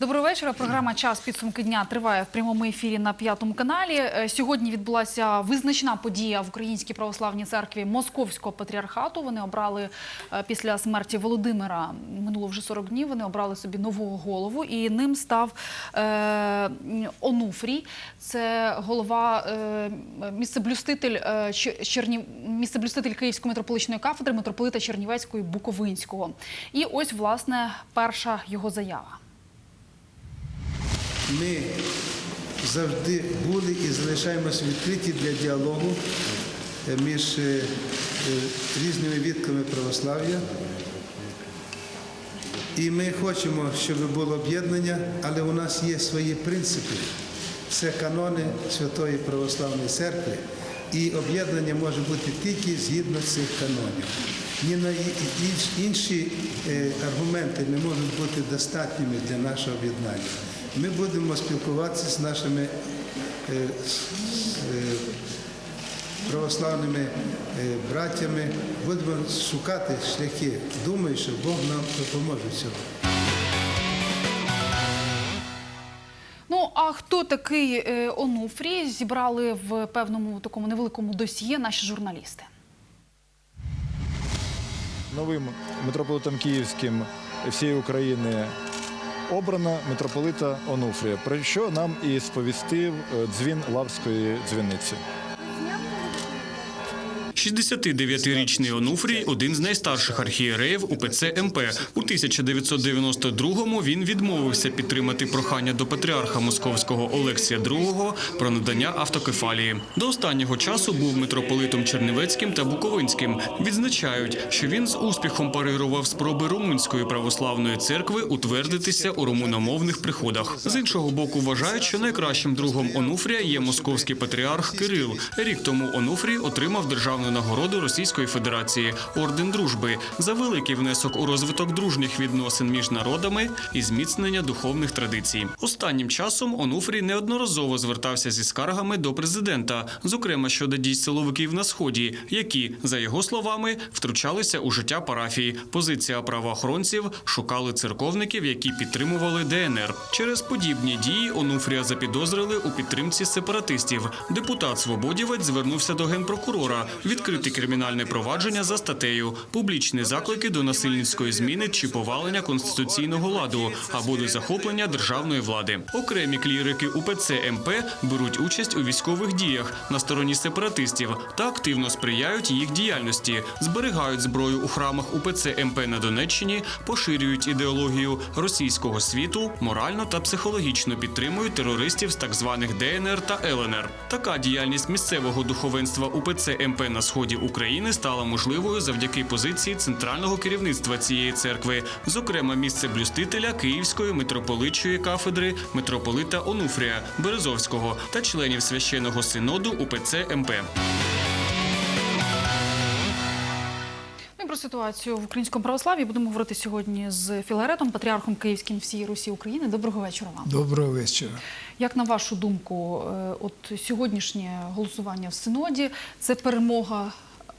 Доброго вечора. Програма Час підсумки дня триває в прямому ефірі на п'ятому каналі. Е, Сьогодні відбулася визначна подія в Українській православній церкві Московського патріархату. Вони обрали е, після смерті Володимира минуло вже 40 днів. Вони обрали собі нового голову, і ним став е, Онуфрій. Це голова е, місцеблюститель е, Чер- Чернів, Київської митрополичної кафедри митрополита Чернівецького і Буковинського. І ось власне перша його заява. Ми завжди були і залишаємося відкриті для діалогу е, між е, е, різними відками православ'я. І ми хочемо, щоб було об'єднання, але у нас є свої принципи. Це канони Святої Православної Церкви, і об'єднання може бути тільки згідно цих канонів. Ні на інші аргументи не можуть бути достатніми для нашого об'єднання. Ми будемо спілкуватися з нашими е, е, православними е, братями, будемо шукати шляхи. Думаю, що Бог нам допоможе в цьому. Ну а хто такий Онуфрій? Зібрали в певному такому невеликому досьє наші журналісти. новим митрополитом Київським всієї України обрано митрополита Онуфрія, про що нам і сповістив е, дзвін Лавської дзвіниці. 69-річний Онуфрій – один з найстарших архієреїв УПЦ МП. У 1992-му він відмовився підтримати прохання до патріарха Московського Олексія II про надання автокефалії. До останнього часу був митрополитом Чернівецьким та Буковинським. Відзначають, що він з успіхом парирував спроби румунської православної церкви утвердитися у румуномовних приходах. З іншого боку, вважають, що найкращим другом Онуфрія є московський патріарх Кирил. Рік тому Онуфрій отримав державну нагороду Російської Федерації орден дружби за великий внесок у розвиток дружніх відносин між народами і зміцнення духовних традицій. Останнім часом Онуфрій неодноразово звертався зі скаргами до президента, зокрема щодо дій силовиків на сході, які, за його словами, втручалися у життя парафії. Позиція правоохоронців шукали церковників, які підтримували ДНР. Через подібні дії Онуфрія запідозрили у підтримці сепаратистів. Депутат Свободівець звернувся до генпрокурора відкрити кримінальне провадження за статтею публічні заклики до насильницької зміни чи повалення конституційного ладу або до захоплення державної влади. Окремі клірики УПЦ МП беруть участь у військових діях на стороні сепаратистів та активно сприяють їх діяльності, зберігають зброю у храмах УПЦ МП на Донеччині, поширюють ідеологію російського світу, морально та психологічно підтримують терористів з так званих ДНР та ЛНР. Така діяльність місцевого духовенства УПЦ МП на сході України стала можливою завдяки позиції центрального керівництва цієї церкви, зокрема місце блюстителя Київської митрополичої кафедри митрополита Онуфрія Березовського та членів священного синоду УПЦ МП. Ну про ситуацію в українському православ'ї будемо говорити сьогодні з Філаретом, патріархом Київським всієї Русі України. Доброго вечора вам. Доброго вечора. Як на вашу думку, е, от сьогоднішнє голосування в синоді це перемога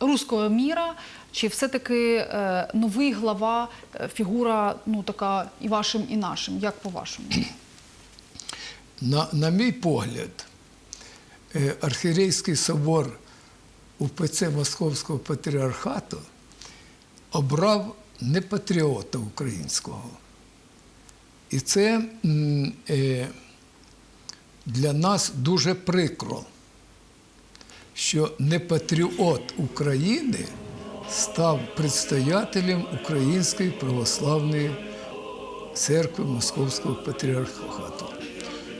руського міра, чи все-таки е, новий глава, е, фігура, ну така і вашим, і нашим? Як по-вашому? На, на мій погляд, архірейський собор УПЦ Московського патріархату обрав не патріота українського. І це для нас дуже прикро, що не патріот України став предстоятелем Української православної церкви Московського патріархату.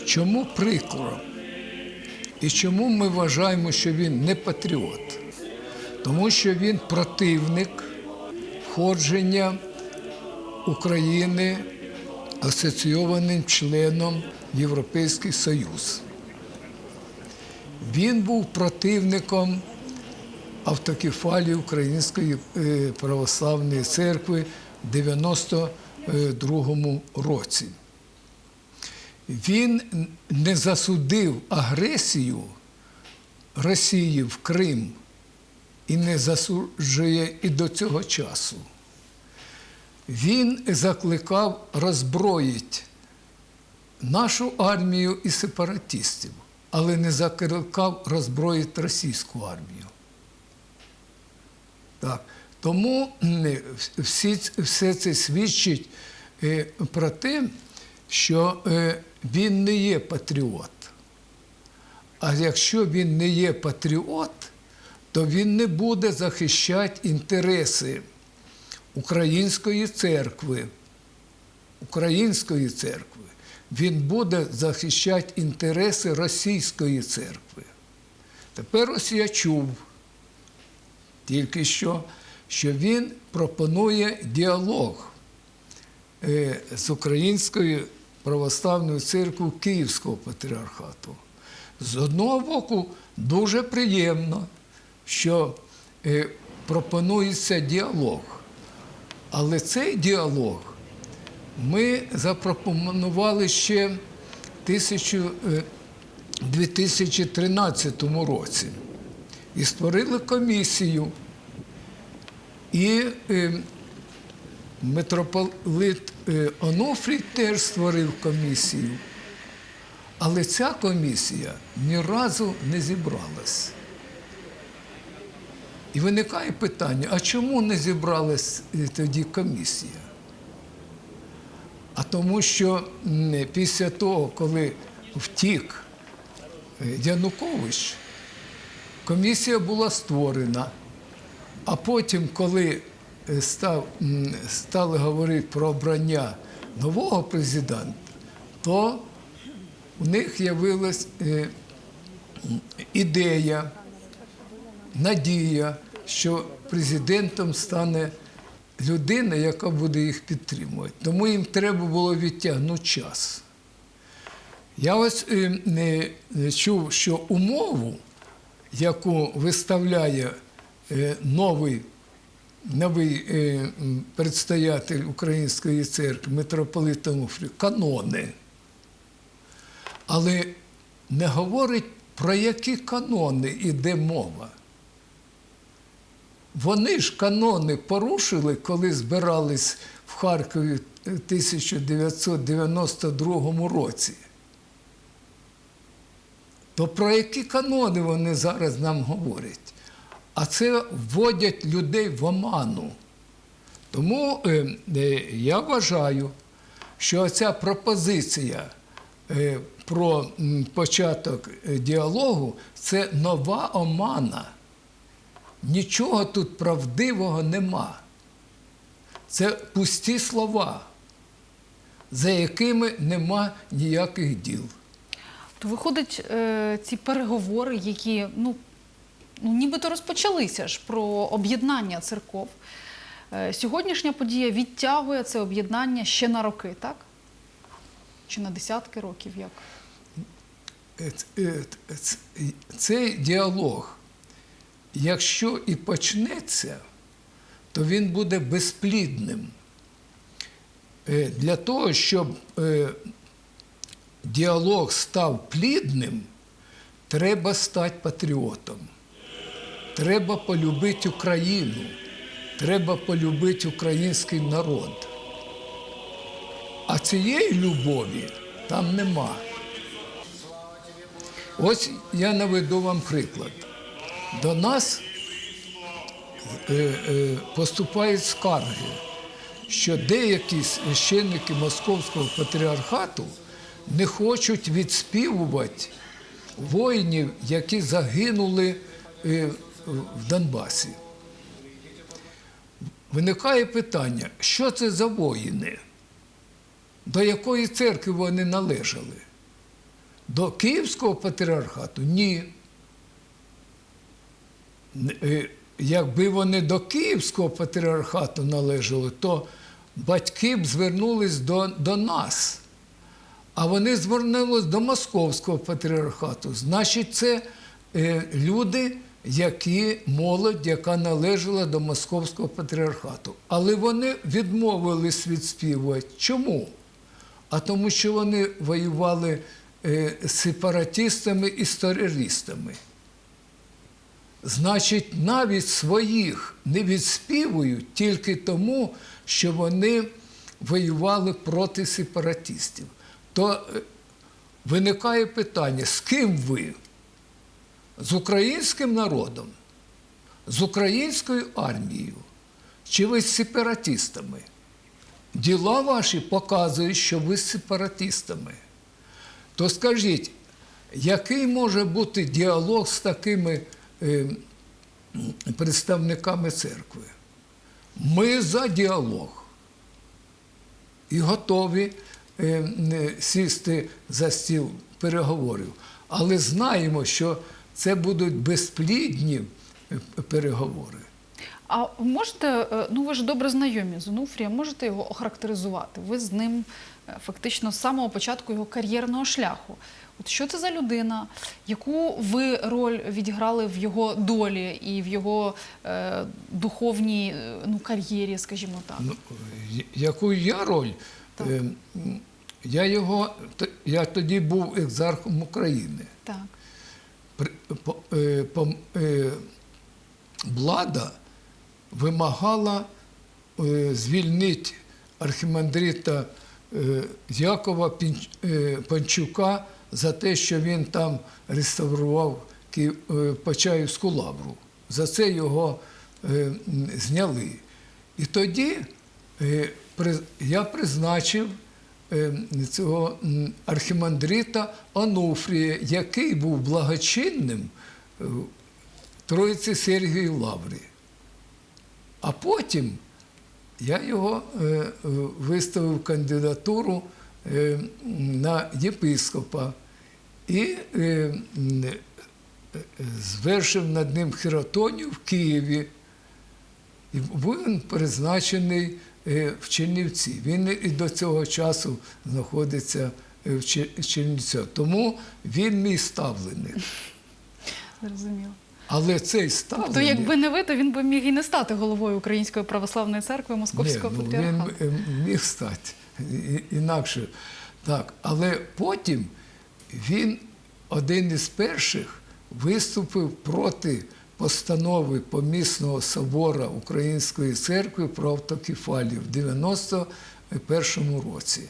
Чому прикро? І чому ми вважаємо, що він не патріот? Тому що він противник входження України асоційованим членом Європейський Союз. Він був противником автокефалії Української е, православної церкви в 92 році. Він не засудив агресію Росії в Крим і не засуджує і до цього часу. Він закликав роззброїть нашу армію і сепаратистів, але не закликав роззброїти російську армію. Так. Тому всі, все це свідчить е, про те, що е, він не є патріот. А якщо він не є патріот, то він не буде захищати інтереси Української церкви. Української церкви. Він буде захищати інтереси Російської церкви. Тепер ось я чув тільки що, що він пропонує діалог е, з Українською православною церквою Київського патріархату. З одного боку, дуже приємно, що е, пропонується діалог. Але цей діалог ми запропонували ще в е, 2013 році і створили комісію. І е, митрополит е, Онуфрій теж створив комісію. Але ця комісія ні разу не зібралась. І виникає питання: а чому не зібралась е, тоді комісія? А тому, що після того, коли втік е, Янукович, комісія була створена. А потім, коли е, став, стали говорити про обрання нового президента, то у них з'явилась ідея, надія, що президентом стане людина, яка буде їх підтримувати. Тому їм треба було відтягнути час. Я ось е, чув, що умову, яку виставляє е, новий, новий е, предстоятель Української церкви, митрополит Онуфрій, канони. Але не говорить, про які канони йде мова. Вони ж канони порушили, коли збирались в Харкові в 1992 році. То про які канони вони зараз нам говорять? А це вводять людей в оману. Тому е, е, я вважаю, що ця пропозиція е, про початок е, діалогу це нова омана. Нічого тут правдивого нема. Це пусті слова, за якими нема ніяких діл. То виходить, е, ці переговори, які ну, ну нібито розпочалися ж про об'єднання церков. Е, Сьогоднішня подія відтягує це об'єднання ще на роки, так? Чи на десятки років як? Е, Цей діалог, якщо і почнеться, то він буде безплідним. Е, Для того, щоб е, діалог став плідним, треба стати патріотом. Треба полюбити Україну, треба полюбити український народ. А цієї любові там нема. Ось я наведу вам приклад. До нас е, е, поступають скарги, що деякі священники Московського патріархату не хочуть відспівувати воїнів, які загинули е, в Донбасі. Виникає питання, що це за воїни? До якої церкви вони належали? До Київського патріархату? Ні. Е, Якби вони до Київського патріархату належали, то батьки б звернулись до, до нас. А вони звернулись до Московського патріархату. Значить, це е, люди, які молодь, яка належала до Московського патріархату. Але вони відмовились відспівувати. Чому? А тому, що вони воювали е, сепаратистами і терористами. Значить, навіть своїх не відспівують тільки тому, що вони воювали проти сепаратистів. то е, виникає питання, з ким ви? З українським народом, з українською армією, чи ви з сепаратистами? Діла ваші показують, що ви з сепаратистами. То скажіть, який може бути діалог з такими представниками церкви? Ми за діалог і готові е, сісти за стіл переговорів. Але знаємо, що це будуть безплідні е, переговори. А можете, е, ну ви ж добре знайомі з Онуфрієм, можете його охарактеризувати? Ви з ним е, фактично з самого початку його кар'єрного шляху. От що це за людина? Яку ви роль відіграли в його долі і в його е, духовній е, ну, кар'єрі, скажімо так? Ну, яку я роль? Так. Е, Я його я тоді був екзархом України. Так. При- по- е, по- е, Влада вимагала е, звільнити архімандрита е, Якова е, Панчука за те, що він там реставрував Почаївську лавру. За це його зняли. І тоді я призначив цього архімандрита Онуфрія, який був благочинним Троїці Сергії Лаврі. А потім я його е, е, виставив кандидатуру е, на єпископа і звершив над ним хіротонію в Києві. І був він призначений в Чернівці. Він і до цього часу знаходиться в Чер- Чернівцях. Тому він мій ставленик. Зрозуміло. Але цей ставленик... То якби не ви, то він би міг і не стати головою Української православної церкви Московського Ні, ну, патріархату. Він е, міг стати інакше. Так. Але потім він один із перших виступив проти постанови помісного собора Української церкви про автокефалію в 91-му році.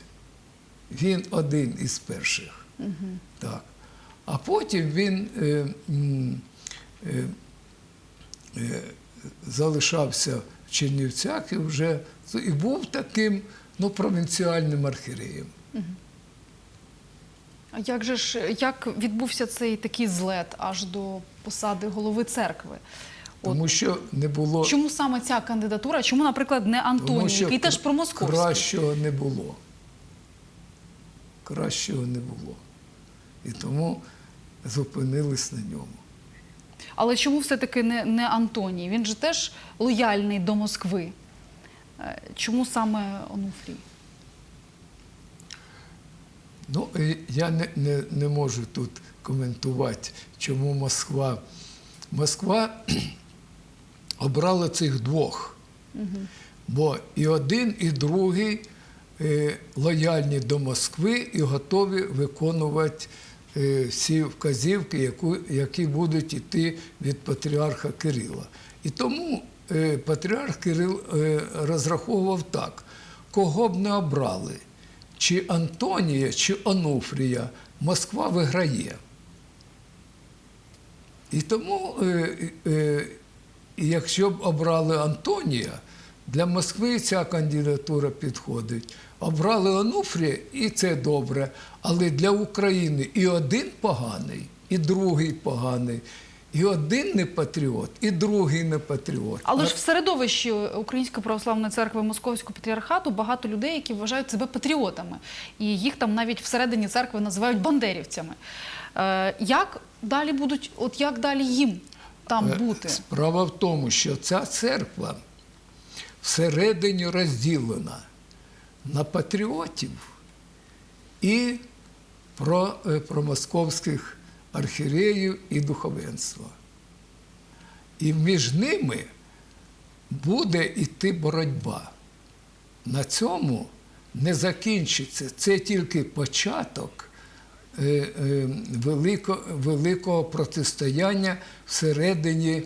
Він один із перших. Так. А потім він е, залишався в Чернівцях і вже і був таким ну, провінціальним архіреєм. А як же ж як відбувся цей такий злет аж до посади голови церкви? От Тому що не було чому саме ця кандидатура? Чому, наприклад, не Антоній, який теж про московський? кращого не було. Кращого не було. І тому зупинились на ньому. Але чому все-таки не, не Антоній? Він же теж лояльний до Москви. Е, Чому саме Онуфрій? Ну, я не, не, не можу тут коментувати, чому Москва. Москва обрала цих двох. Бо і один, і другий е, лояльні до Москви і готові виконувати е, всі вказівки, які будуть йти від патріарха Кирила. І тому е, патріарх Кирил е, розраховував так: кого б не обрали, чи Антонія, чи Онуфрія, Москва виграє. І тому, е, е, якщо б обрали Антонія, для Москви ця кандидатура підходить. Обрали Онуфрія, і це добре. Але для України і один поганий, і другий поганий, і один не патріот, і другий не патріот. Але ж в середовищі Української православної церкви Московського патріархату багато людей, які вважають себе патріотами, і їх там навіть всередині церкви називають бандерівцями. Е, як далі будуть, от як далі їм там Е, бути? Справа в тому, що ця церква всередині розділена на патріотів і про, е, про московських архіреїв і духовенства. І між ними буде йти боротьба. На цьому не закінчиться. Це тільки початок е, е, великого протистояння всередині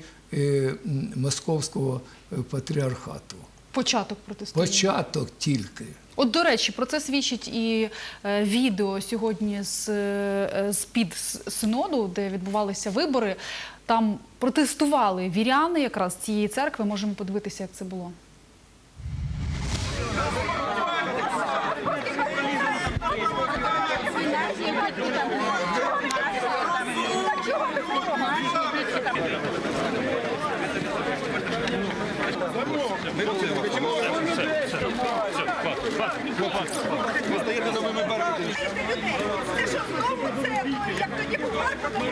московського е, патріархату. Початок протистояння. Початок тільки. От, до речі, про це свідчить і е, відео сьогодні з, е, з під синоду, де відбувалися вибори. Там протестували віряни якраз цієї церкви. Можемо подивитися, як це було. Це що знову це, як тоді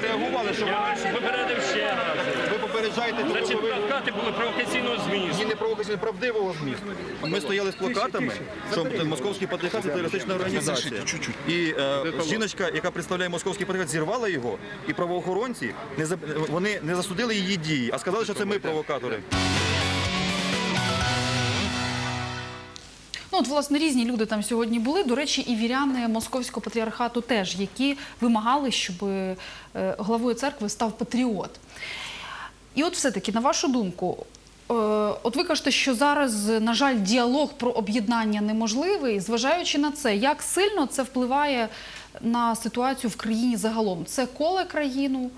реагували, що Я ж попередив ще раз. ви попереджаєте, Значить, ви плакати були провокаційного ні не провокаційно правдивого змісту. Ми стояли з плакатами, що московський патріархат це терористична організація. І е, жіночка, яка представляє московський патріархат, зірвала його, і правоохоронці не за- вони не засудили її дії, а сказали, що це ми провокатори. Ну, от, власне, різні люди там сьогодні були. До речі, і віряни московського патріархату теж, які вимагали, щоб е, главою церкви став патріот. І от все-таки, на вашу думку, е, от ви кажете, що зараз, на жаль, діалог про об'єднання неможливий. Зважаючи на це, як сильно це впливає на ситуацію в країні загалом? Це коле країну?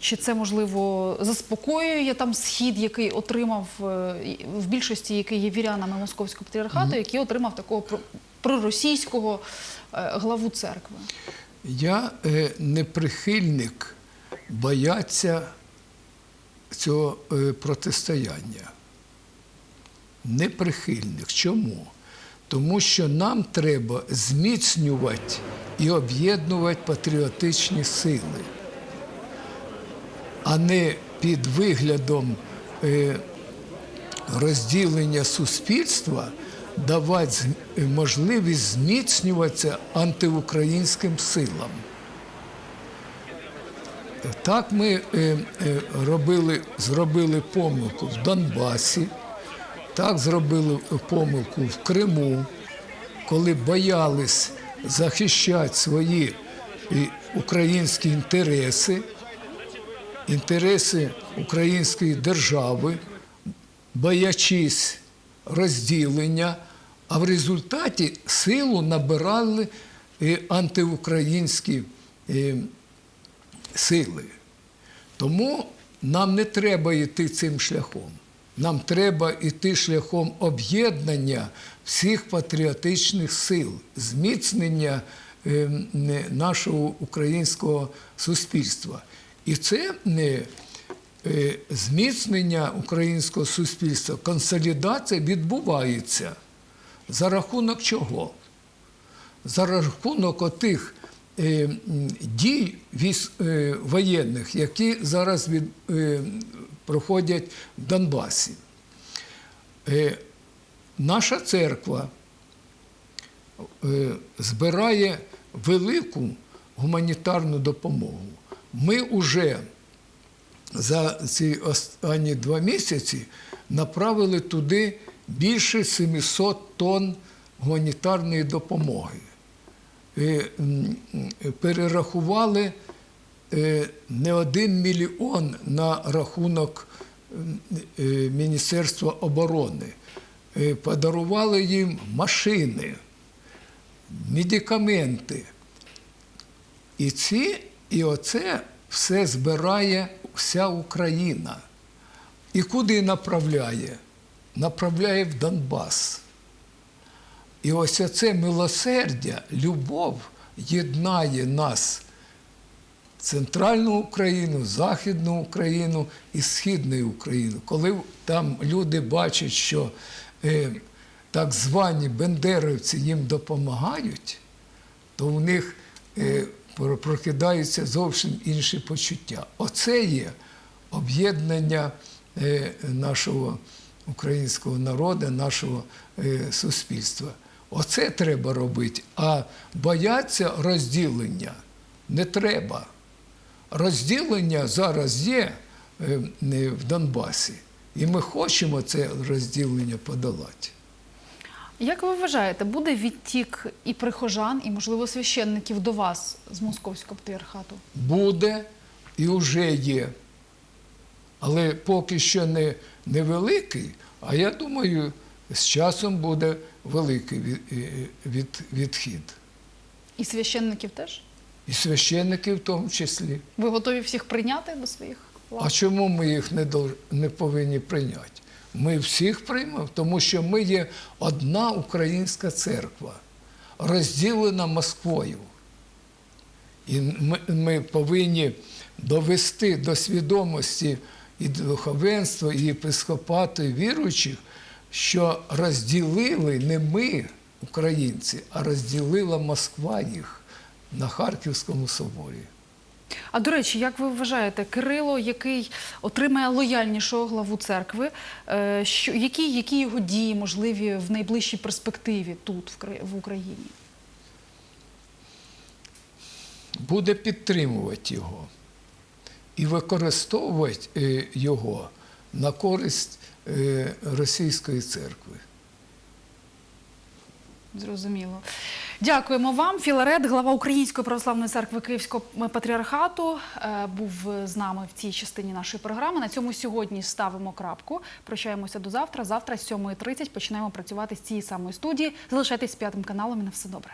Чи це можливо заспокоює там схід, який отримав е, в більшості, який є вірянами московського патріархату, який отримав такого проросійського е, главу церкви? Я е, не прихильник бояться цього е, протистояння. Не прихильник. Чому? Тому що нам треба зміцнювати і об'єднувати патріотичні сили, а не під виглядом е, розділення суспільства давати можливість зміцнюватися антиукраїнським силам. Так ми е, е, робили, зробили помилку в Донбасі, так зробили помилку в Криму, коли боялись захищати свої е, українські інтереси, інтереси української держави, боячись розділення, а в результаті силу набирали е, антиукраїнські е, сили. Тому нам не треба йти цим шляхом. Нам треба йти шляхом об'єднання всіх патріотичних сил, зміцнення е, нашого українського суспільства. І це не е, зміцнення українського суспільства, консолідація відбувається за рахунок чого? за рахунок отих е, дій е, воєнних, які зараз від, е, проходять в Донбасі. Е, наша церква е, збирає велику гуманітарну допомогу. Ми вже за ці останні два місяці направили туди більше 700 тонн гуманітарної допомоги. Е, м, м, Перерахували е, не один мільйон на рахунок е, Міністерства оборони. Е, Подарували їм машини, медикаменти. І ці, і оце все збирає вся Україна. І куди направляє? Направляє в Донбас. І ось оце милосердя, любов єднає нас, центральну Україну, Західну Україну і Східну Україну. Коли там люди бачать, що е, так звані бендеровці їм допомагають, то в них е, прокидаються зовсім інші почуття. Оце є об'єднання е, нашого українського народу, нашого е, суспільства. Оце треба робити. А бояться розділення не треба. Розділення зараз є е, в Донбасі, і ми хочемо це розділення подолати. Як ви вважаєте, буде відтік і прихожан, і, можливо, священників до вас з московського патріархату? буде і вже є. Але поки що не невеликий, а я думаю, з часом буде великий від, е, від, відхід. І священників теж? І священники в тому числі. Ви готові всіх прийняти до своїх лав? А чому ми їх не, не повинні прийняти? Ми всіх приймемо, тому що ми є одна українська церква, розділена Москвою. І ми, ми повинні довести до свідомості і духовенства, і єпископату, і віруючих, що розділили не ми, українці, а розділила Москва їх на Харківському соборі. А до речі, як ви вважаєте, Кирило, який отримає лояльнішого главу церкви, е, що, які, які його дії можливі в найближчій перспективі тут, в, Україні? буде підтримувати його і використовувати е, його на користь е, російської церкви. Зрозуміло. Дякуємо вам. Філарет, глава Української православної церкви Київського патріархату, е, був з нами в цій частині нашої програми. На цьому сьогодні ставимо крапку. Прощаємося до завтра. Завтра з 7.30 починаємо працювати з цієї самої студії. Залишайтесь п'ятим каналом і на все добре.